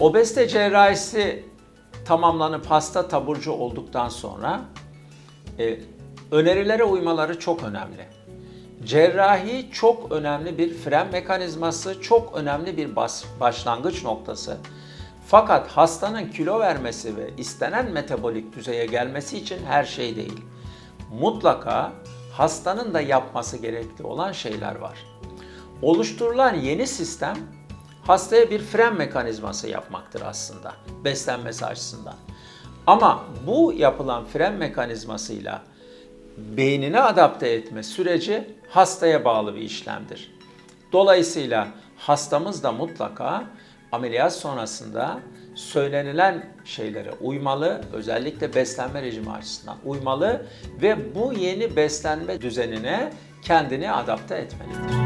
Obezite cerrahisi tamamlanıp hasta taburcu olduktan sonra e, önerilere uymaları çok önemli. Cerrahi çok önemli bir fren mekanizması, çok önemli bir bas- başlangıç noktası. Fakat hastanın kilo vermesi ve istenen metabolik düzeye gelmesi için her şey değil. Mutlaka hastanın da yapması gerekli olan şeyler var. Oluşturulan yeni sistem hastaya bir fren mekanizması yapmaktır aslında beslenmesi açısından. Ama bu yapılan fren mekanizmasıyla beynine adapte etme süreci hastaya bağlı bir işlemdir. Dolayısıyla hastamız da mutlaka ameliyat sonrasında söylenilen şeylere uymalı, özellikle beslenme rejimi açısından uymalı ve bu yeni beslenme düzenine kendini adapte etmelidir.